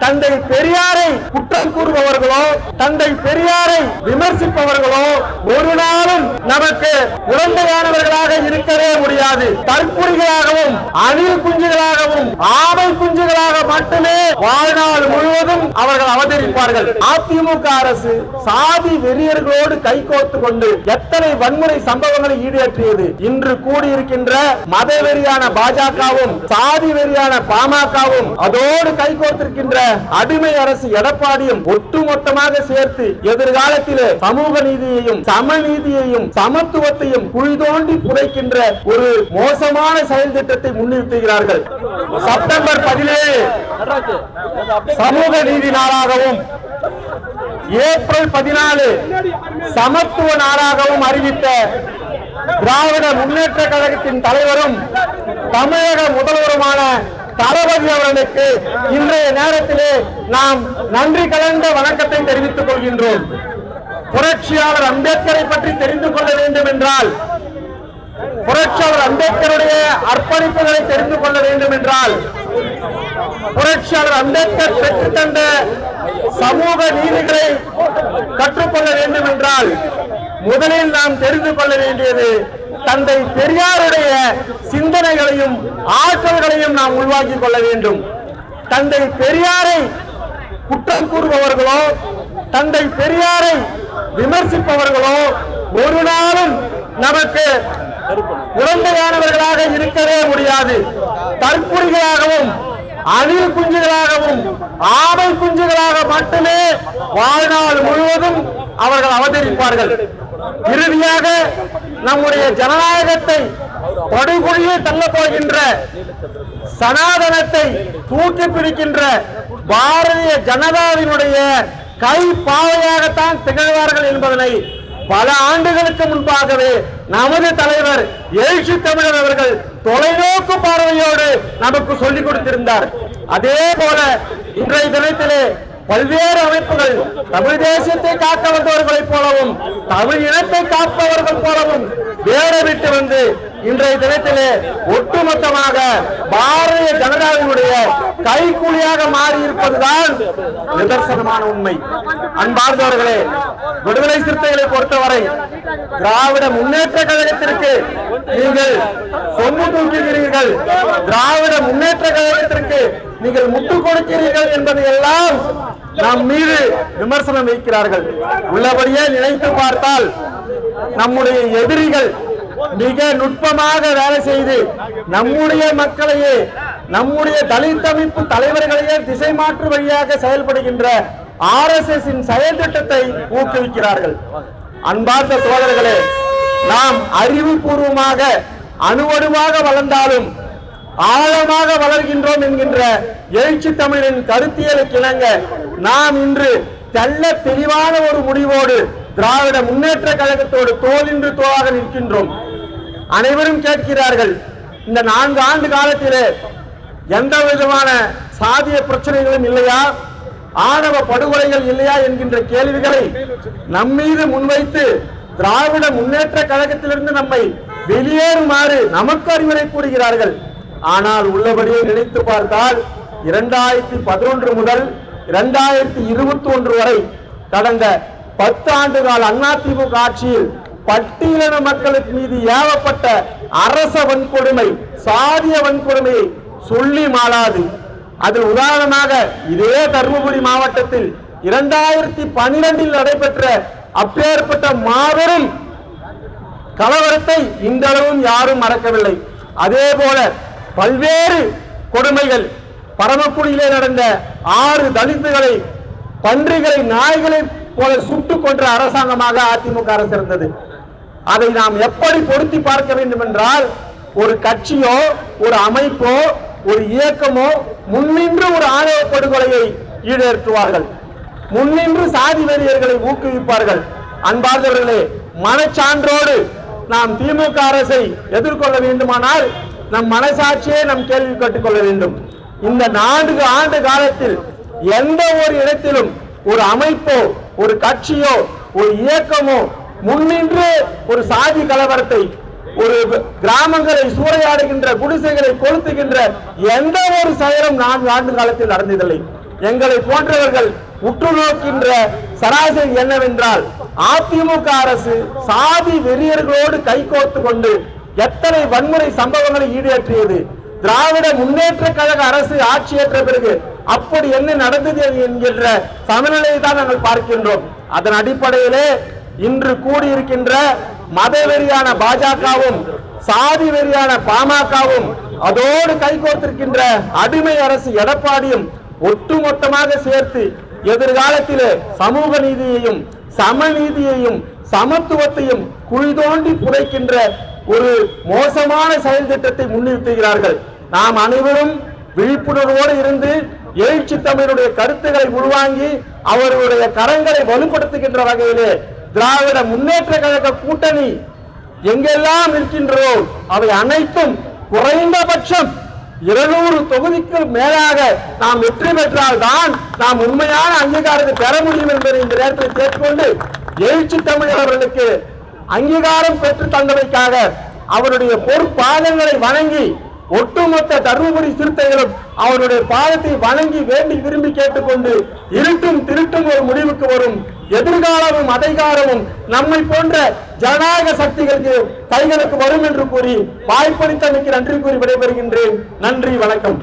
தந்தை பெரியாரை குற்றம் கூறுபவர்களோ தந்தை பெரியாரை விமர்சிப்பவர்களோ ஒரு நாளும் நமக்கு குழந்தையானவர்களாக இருக்கவே முடியாது. தற்குறிகளாகவும் அணில் குஞ்சுகளாகவும் ஆமை குஞ்சுகளாக மட்டுமே வாழ்நாள் முழுவதும் அவர்கள் அவதரிப்பார்கள். அதிமுக அரசு சாதி வெறியர்களோடு கைகோர்த்து கொண்டு எத்தனை வன்முறை சம்பவங்களை ஈடேற்றியது? இன்று கூடியிருக்கின்ற மதவெறியான பாஜகவும் சாதி வெறியான பாமகவும் அதோடு கைகோர்த்திருக்கின்ற அடிமை அரசு எடப்பாடியும் ஒட்டுமொத்தமாக சேர்த்து எதிர்காலத்திலே சமூக நீதியையும் சமநீதியையும் சமத்துவத்தையும் குழி தோண்டி புதைக்கின்ற ஒரு மோசமான செயல் திட்டத்தை முன்னிறுத்துகிறார்கள். செப்டம்பர் பதினேழு. சமூக நீதி நாளாகவும் ஏப்ரல் பதினாலு சமத்துவ நாளாகவும் அறிவித்த திராவிட முன்னேற்ற கழகத்தின் தலைவரும் தமிழக முதல்வருமான தளபதி அவர்களுக்கு இன்றைய நேரத்திலே நாம் நன்றி கலந்த வணக்கத்தை தெரிவித்துக் கொள்கின்றோம். புரட்சியாளர் அம்பேத்கரை பற்றி தெரிந்து கொள்ள வேண்டும் என்றால் புரட்சியாளர் அம்பேத்கருடைய அர்ப்பணிப்புகளை தெரிந்து கொள்ள வேண்டும் என்றால் புரட்சியாளர் அம்பேத்கர் பெற்றுத்தந்த சமூக நீதிகளை கற்றுக்கொள்ள வேண்டும் என்றால் முதலில் நாம் தெரிந்து கொள்ள வேண்டியது தந்தை பெரியாருடைய சிந்தனைகளையும் ஆற்றல்களையும் நாம் உள்வாங்கிக் கொள்ள வேண்டும். தந்தை பெரியாரை குற்றம் கூறுபவர்களோ தந்தை பெரியாரை விமர்சிப்பவர்களோ ஒரு நாளும் நமக்கு குழந்தையானவர்களாக இருக்கவே முடியாது. தற்குறிகளாகவும் அணில் குஞ்சுகளாகவும் ஆமை குஞ்சுகளாக மட்டுமே வாழ்நாள் முழுவதும் அவர்கள் அவதரிப்பார்கள். இறுதியாக நம்முடைய ஜனநாயகத்தை படுகொழியே தள்ளப் போகின்ற சனாதனத்தை தூக்கி பிடிக்கின்ற பாரதிய ஜனதாவினுடைய கை பாவையாகத்தான் திகழ்வார்கள் என்பதனை பல ஆண்டுகளுக்கு முன்பாகவே நமது தலைவர் எழுச்சி தமிழர் அவர்கள் தொலைநோக்கு பார்வையோடு நமக்கு சொல்லிக் கொடுத்திருந்தார். அதே போல இன்றைய தினத்திலே பல்வேறு அமைப்புகள் தமிழ் தேசியத்தை காக்க வந்தவர்களைப் போலவும் தமிழ் இனத்தை காப்பவர்கள் போலவும் வேடவிட்டு வந்து இன்றைய தினத்திலே ஒட்டுமொத்தமாக பாரதிய ஜனதாவினுடைய கைக்கூலியாக மாறி இருப்பதுதான் நிதர்சனமான உண்மை. அன்பார்ந்தவர்களே விடுதலை சிறுத்தைகளை பொறுத்தவரை திராவிட முன்னேற்ற கழகத்திற்கு நீங்கள் சொம்பு தூக்குகிறீர்கள். திராவிட முன்னேற்ற கழகத்திற்கு நீங்கள் முட்டு கொடுக்கிறீர்கள் என்பதை எல்லாம் நம் மீது விமர்சனம் வைக்கிறார்கள். உள்ளபடியே நினைத்து பார்த்தால் நம்முடைய எதிரிகள் மிக நுட்பமாக வேலை செய்து நம்முடைய மக்களையே நம்முடைய தலித் அமைப்பு தலைவர்களையே திசை மாற்று வழியாக செயல்படுகின்ற ஆர் எஸ் எஸ் செயல் திட்டத்தை ஊக்குவிக்கிறார்கள். அன்பார்ந்த சோதர்களே நாம் அறிவுபூர்வமாக அணுவணுவாக வளர்ந்தாலும் ஆழமாக வளர்கின்றோம் என்கின்ற எழுச்சி தமிழின் கருத்தியலை கிணங்க நாம் இன்று தெல்ல தெளிவான ஒரு முடிவோடு திராவிட முன்னேற்ற கழகத்தோடு தோளின்று தோளாக நிற்கின்றோம். அனைவரும் கேட்கிறார்கள். இந்த நான்கு ஆண்டு காலத்திலே எந்த விதமான சாதிய பிரச்சனைகளும் இல்லையா? ஆணவ படுகொலைகள் இல்லையா என்கின்ற கேள்விகளை நம்மீது முன்வைத்து திராவிட முன்னேற்ற கழகத்திலிருந்து நம்மை வெளியேறுமாறு நமக்கு அறிவுரை கூறுகிறார்கள். ஆனால் உள்ளபடியே நினைத்து பார்த்தால் இரண்டாயிரத்தி பதினொன்று முதல் இரண்டாயிரத்தி இருபத்தி ஒன்று வரை கடந்த பத்து ஆண்டு கால அதிமுக ஆட்சியில் பட்டியலின மக்களுக்கு மீது ஏவப்பட்ட அரச வன்கொடுமை சாதிய வன்கொடுமையை சொல்லி மாளாது. அதில் உதாரணமாக இதே தருமபுரி மாவட்டத்தில் இரண்டாயிரத்தி பனிரெண்டில் நடைபெற்ற அப்பேற்பட்ட மாபெரும் கலவரத்தை இன்றளவும் யாரும் மறக்கவில்லை. அதே போல பல்வேறு கொடுமைகள் பரமக்குடியிலே நடந்த ஆறு தலித்துகளை பன்றிகளை நாய்களை போல சுட்டுக் கொன்ற அரசாங்கமாக அதிமுக அரசு இருந்தது. அதை நாம் எப்படி பொருத்தி பார்க்க வேண்டும் என்றால் ஒரு கட்சியோ ஒரு அமைப்போ ஒரு இயக்கமோ முன்னின்று ஒரு ஆணவ படுகொலையை ஈடேற்றுவார்கள். முன்னின்று சாதி வெறியர்களை ஊக்குவிப்பார்கள். அன்பார்ந்தவர்களே மனச்சான்றோடு நாம் திமுக அரசை எதிர்கொள்ள வேண்டுமானால் நம் மனசாட்சியே நம் கேள்வி கேட்டுக்கொள்ள வேண்டும். இந்த நான்கு ஆண்டு காலத்தில் எந்த ஒரு இடத்திலும் ஒரு அமைப்போ ஒரு கட்சியோ ஒரு இயக்கமோ முன்னின்று ஒரு சாதி கலவரத்தை ஒரு கிராமங்களை சூறையாடுகின்ற குடிசைகளை கொளுத்துகின்ற எந்த ஒரு செயலும் நான்கு ஆண்டு காலத்தில் நடந்ததில்லை. எங்களை போன்றவர்கள் உற்று நோக்கின்ற சராசரி என்னவென்றால் அதிமுக அரசு சாதி வெறியர்களோடு கைகோர்த்து கொண்டு எத்தனை வன்முறை சம்பவங்களை ஈடேற்றியது. திராவிட முன்னேற்ற கழக அரசு ஆட்சியேற்ற பிறகு அப்படி என்ன நடந்தது என்கின்ற சமநிலையை தான் நாங்கள் பார்க்கின்றோம். அதன் அடிப்படையிலே இன்று கூடியிருக்கின்ற மதவெறியான பாஜகவும் சாதி வெறியான பாமகவும் அதோடு கைகோர்த்திருக்கின்ற அடிமை அரசு எடப்பாடியும் ஒட்டுமொத்தமாக சேர்த்து எதிர்காலத்திலே சமூக நீதியையும் சமநீதியையும் சமத்துவத்தையும் குழிதோண்டி புதைக்கின்ற ஒரு மோசமான செயல் திட்டத்தை முன்னிறுத்துகிறார்கள். நாம் அனைவரும் விழிப்புணர்வோடு இருந்து எழுச்சி தமிழருடைய கருத்துக்களை உள்வாங்கி அவர்களுடைய கரங்களை வலுப்படுத்துகின்ற வகையிலே திராவிட முன்னேற்ற கழக கூட்டணி எங்கெல்லாம் இருக்கின்றோ அவை அனைத்தும் குறைந்தபட்சம் இருநூறு தொகுதிக்கு மேலாக நாம் வெற்றி பெற்றால் தான் நாம் உண்மையான அங்கீகாரத்தை பெற முடியும் என்பதை இந்த நேரத்தில் கேட்டுக்கொண்டு எழுச்சி தமிழர் அவர்களுக்கு அங்கீகாரம் பெற்று தந்தமைக்காக அவருடைய பொற்பாதங்களை வணங்கி ஒட்டுமொத்த தருமபுரி சிறுத்தைகளும் அவருடைய பாதத்தை வணங்கி வேண்டி விரும்பி கேட்டுக்கொண்டு இருட்டும் திருட்டும் ஒரு முடிவுக்கு வரும் எதிர்காலமும் அதிகாரமும் நம்மை போன்ற ஜனநாயக சக்திகளுக்கு கைகளுக்கு வரும் என்று கூறி வாய்ப்பளித்தமைக்கு நன்றி கூறி விடைபெறுகின்றேன். நன்றி வணக்கம்.